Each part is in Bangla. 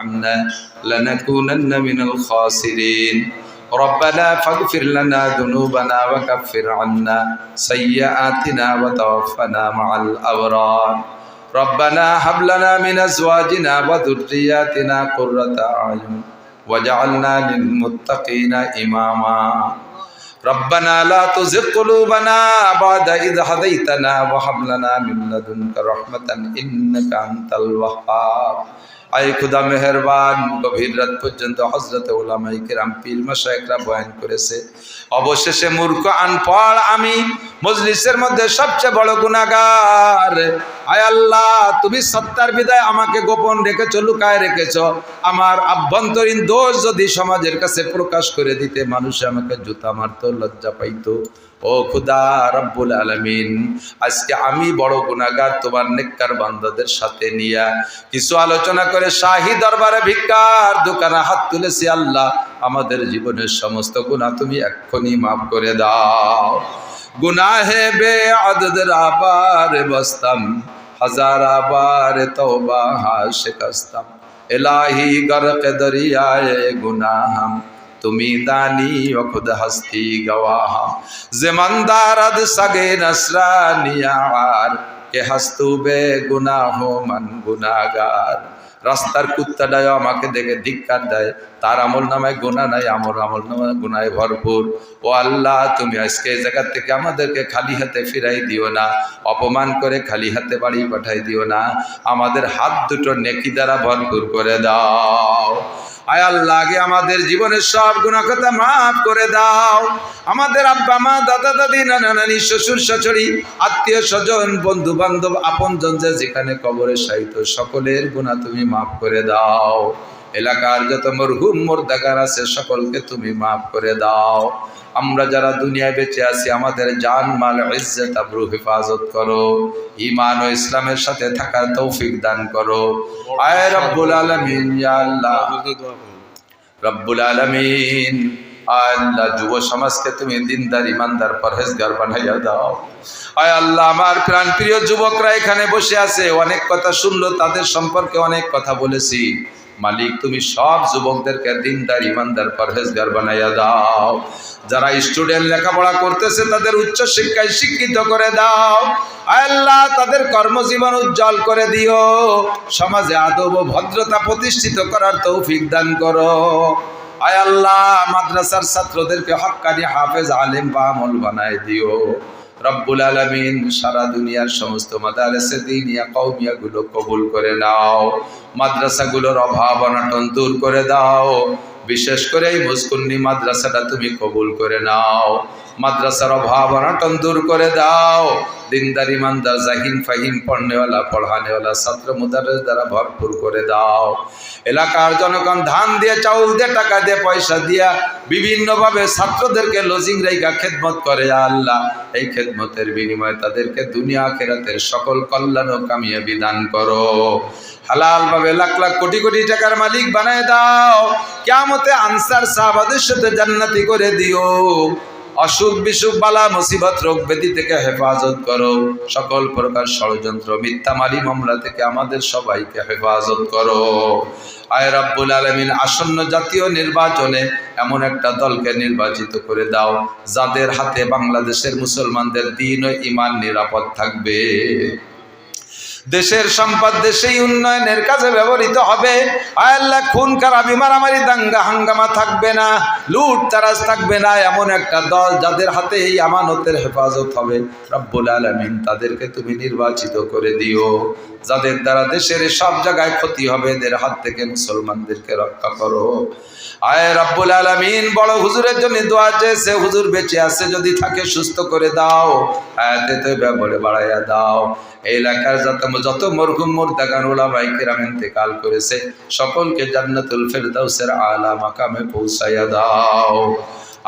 ترحمنا لنكونن من الخاسرين. ربنا فاغفر لنا ذنوبنا وكفر عنا سيئاتنا وتوفنا مع الأبرار. ربنا هب لنا من أزواجنا وذرياتنا قرة أعين وجعلنا للمتقين إماما. ربنا لا تزغ قلوبنا بعد إذ هديتنا وهب لنا من لدنك رحمة إنك أنت الوهاب. আয় খুদা মেহেরবান, গভীর রাত পর্যন্ত হজরত ওলামাই কিরাম পীর বয়ান করেছে। অবশেষে মূর্খ, আনপড় আমি মজলিসের মধ্যে সবচেয়ে বড় গুনাহগার। আয় আল্লাহ, তুমি সত্তার বিদায় আমাকে গোপন রেখেছ, লুকায় রেখেছ। আমার আভ্যন্তরীণ দোষ যদি সমাজের কাছে প্রকাশ করে দিতে মানুষ আমাকে জুতা মারতো, লজ্জা পাইতো। ও খুদা রব্বুল আলমিন, আজকে আমি বড় গুণাগার তোমার নেককার বান্দাদের সাথে নিয়া কিছু আলোচনা শাহী দরবারে ভিক্ষার দোকানে হাত তুলেছি আল্লাহ। আমাদের জীবনের সমস্ত গুণা তুমি এক্ষুনি মাফ করে দাও। গুনাহে বে আদদের আবার বসতাম, হাজার আবার তওবা হা শিকস্তাম এলাহি গরক দরিয়ায় গুনাহাম, তুমি দানি ও খুদ হস্তি গওয়াহা জমানদারদ সগে নসরানিয়ার কে হস্তু বে গুনাহ মন গুনাগার। রাস্তার কুত্তাটায় আমাকে দেখে ধিক্কার দেয়। তার আমল নামায় গুণা নাই আমার আমল নামায় গুনায় ভরপুর। ও আল্লাহ, তুমি আজকে এই জায়গার থেকে আমাদেরকে খালি হাতে ফিরাই দিও না। অপমান করে খালি হাতে বাড়ি পাঠাই দিও না। আমাদের হাত দুটো নেকি দ্বারা ভরপুর করে দাও। আয় আল্লাহ আমাদের জীবনের সব গুণাকতা মাফ করে দাও। আমাদের আব্বা, মা, দাদা, দাদি, নানা, নানি, শ্বশুর, শাশুড়ি, আত্মীয় স্বজন বন্ধু বান্ধব আপনজন যে যেখানে কবরে সাহিত্য সকলের গুণা তুমি মাফ করে দাও। এলাকার যত মরহুম, মোরদাগার আছে, সকলকে তুমি মাফ করে দাও। আমরা যারা দুনিয়ায় বেঁচে আছি, আমাদের জান, মাল, ইজ্জত, আবরু, হেফাজত করো। ইমান ও ইসলামের সাথে থাকার তৌফিক দান করো। আয় রব্বুল আলামিন আল্লাহ। রব্বুল আলমিন আল্লাহ, যুব সমাজকে তুমি দিনদার ইমানদার পরহেজগার বানাইয়া দাও। আয় আল্লাহ, আমার প্রাণ প্রিয় যুবকরা এখানে বসে আছে। অনেক কথা শুনলো, তাদের সম্পর্কে অনেক কথা বলেছি। মালিক, তুমি সব যুবকদেরকে দিনদার, ইমানদার, পরহেজগার বানাইয়া দাও। যারা স্টুডেন্ট লেখাপড়া করতেছে, তাদের উচ্চ শিক্ষায় শিক্ষিত করে দাও। আল্লাহ, তাদের কর্মজীবন উজ্জ্বল করে দিও। সমাজে আদব ও ভদ্রতা প্রতিষ্ঠিত করার তৌফিক দান করো। আয় আল্লাহ, মাদ্রাসার ছাত্রদেরকে হক্কানি হাফেজ, আলেম বা আমল বানায় দিও। রব্বুল আলমিন সারা দুনিয়ার সমস্ত মাদারেসে দিনিয়া কৌমিয়াগুলো কবুল করে নাও। মাদ্রাসাগুলোর অভাব, অনাটন দূর করে দাও। বিশেষ করে এই মুসকুন্নি মাদ্রাসাটা তুমি কবুল করে নাও। মাদ্রাসার অভাব, অনাটন দূর করে দাও। দিনদার ইমানদার জাহিন ফাহিম পড়নেওয়ালা পড়ানেওয়ালা ছাত্র মুদারের দ্বারা ভরপুর করে দাও। এলাকার জনগণ ধান দিয়ে চাউল দিয়ে টাকা দিয়ে পয়সা দিয়া বিভিন্নভাবে ছাত্রদেরকে লজিং রেখা খেদমত করে আল্লাহ। এই খেদমতের বিনিময়ে তাদেরকে দুনিয়া খেরাতের সকল কল্যাণ ও কামিয়াবি দান করো। হালাল ভাবে লাখ লাখ কোটি কোটি টাকার মালিক বানায় দাও। কেমতে আনসার সাহাবাদের সাথে জান্নাতি করে দিও। অসুখ বিসুখ বালা মুসিবত রোগ ব্যাধি থেকে হেফাজত করো। সকল প্রকার ষড়যন্ত্র, মিথ্যা মালি মামলা থেকে আমাদের সবাইকে হেফাজত করো। আয় রাব্বুল আলমিন, আসন্ন জাতীয় নির্বাচনে এমন একটা দলকে নির্বাচিত করে দাও, যাদের হাতে বাংলাদেশের মুসলমানদের দিন ও ইমান নিরাপদ থাকবে। দেশের সম্পদ দেশেই উন্নয়নের কাজে ব্যবহৃত হবে। আল্লাহ, খুন খারাপি মারামারি, দাঙ্গা, হাঙ্গামা থাকবে না, লুট, তারাজ থাকবে না, এমন একটা দল যাদের হাতে এই আমানতের হেফাজত হবে। রব্বুল আলমিন তাদেরকে তুমি নির্বাচিত করে দিও। যাদের দ্বারা দেশের সব জায়গায় ক্ষতি হবে, এদের হাত থেকে মুসলমানদেরকে রক্ষা করো। আয় রব্বুল আলমিন, বড় হুজুরের জন্য দোয়া চেয়েছে, হুজুর বেঁচে আছে, যদি থাকে সুস্থ করে দাও। আয়াতে তো বলে বাড়াইয়া দাও। এলাকার যত যত মরহুম মুর্দাগান ওলামাই ইন্তেকাল করেছে, সকলকে জান্নাতুল ফেরদাউসের আলা মাকামে পৌঁছাইয়া দাও।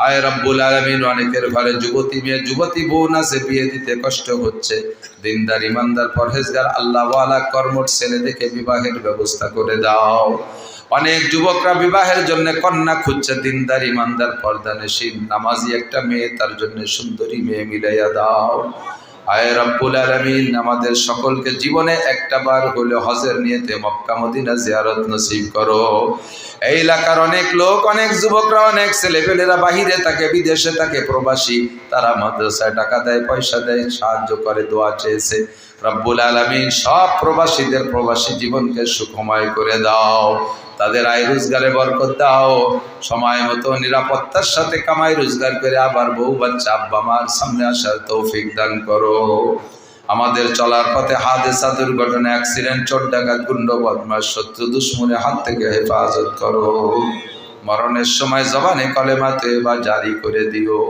আয় রব্বুল আলমিন, অনেকের ঘরে যুবতী মেয়ে, যুবতী বোন আছে, বিয়ে দিতে কষ্ট হচ্ছে। দিনদার, ইমানদার, পরহেজগার, আল্লাহওয়ালা কর্মট ছেলে দেখে বিবাহের ব্যবস্থা করে দাও। অনেক যুবকরা বিবাহের জন্য কন্যা খুঁজছে, দিনদার, ইমানদার পর্দানেশীল নামাজি একটা মেয়ে, তার জন্য সুন্দরী মেয়ে মিলাইয়া দাও। আয় রব্বুল আলমিন, আমাদের সকলকে জীবনে একটা বার হলে হজের নিয়েতে মক্কা, মদিনা জিয়ারত নসিব করো। এই এলাকার অনেক লোক, অনেক যুবকরা, অনেক ছেলেপেলেরা বাহিরে থাকে, বিদেশে থাকে, প্রবাসী। তারা মাদ্রাসায় টাকা দেয়, পয়সা দেয়, সাহায্য করে, দোয়া চেয়েছে। রব্বুল আলমিন, সব প্রবাসীদের প্রবাসী জীবনকে সুখময় করে দাও। তাদের আয় রোজগারে বরকত দাও। সময় মতো নিরাপত্তার সাথে কামাই রোজগার করে আবার বউ, বাচ্চা, আব্বা, মার সামনে আসার তৌফিক দান করো। আমাদের চলার পথে হাদেসা দুর্ঘটনা, অ্যাক্সিডেন্ট চোট ডাকাত, গুন্ড বদমাস শত্রু দুশ্মনের হাত থেকে হেফাজত করো। মরণের সময় জবানে কলেমাতে বা জারি করে দিও।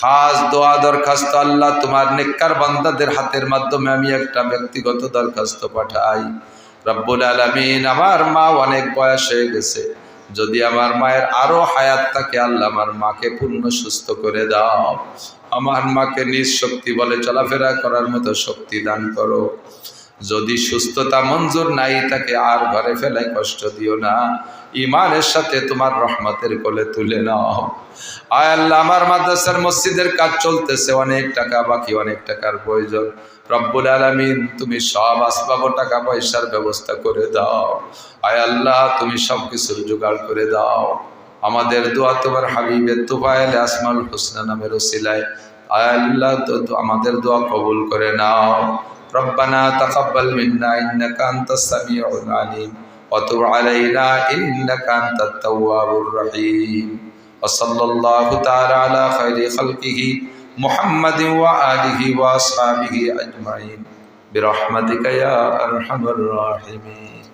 খাস দোয়া দরখাস্ত আল্লাহ, তোমার নেককার বান্দাদের হাতের মাধ্যমে আমি একটা ব্যক্তিগত দরখাস্ত পাঠাই। রব্বুল আলমিন, আমার মা অনেক বয়স হয়ে গেছে। যদি আমার মায়ের আরও হায়াত থাকে, আল্লাহ আমার মাকে পূর্ণ সুস্থ করে দাও। আমার মাকে নিজ শক্তি বলে চলাফেরা করার মতো শক্তি দান করো। যদি সুস্থতা মঞ্জুর নাই তাকে আর ঘরে ফেলায় কষ্ট দিও না। ইমানের সাথে তোমার রহমতের কোলে তুলে নাও। আয় আল্লাহ, আমার মাদ্রাসার মসজিদের কাজ চলতেছে, অনেক টাকা বাকি, অনেক টাকার প্রয়োজন। রব্বুল আলমিন তুমি সব আসবাব ও টাকা পয়সার ব্যবস্থা করে দাও আয় আল্লাহ তুমি সব কিছুর জোগাড় করে দাও আমাদের দোয়া তোমার হাবিবের তুফাইল আসমাল হোসনা নামের ওসিলায় আয় আল্লাহ তো তো আমাদের দোয়া কবুল করে নাও ربنا تقبل منا إنك أنت السميع العليم وتب علينا إنك أنت التواب الرحيم وصلى الله تعالى على خير خلقه محمد وآله وأصحابه أجمعين برحمتك يا أرحم الراحمين.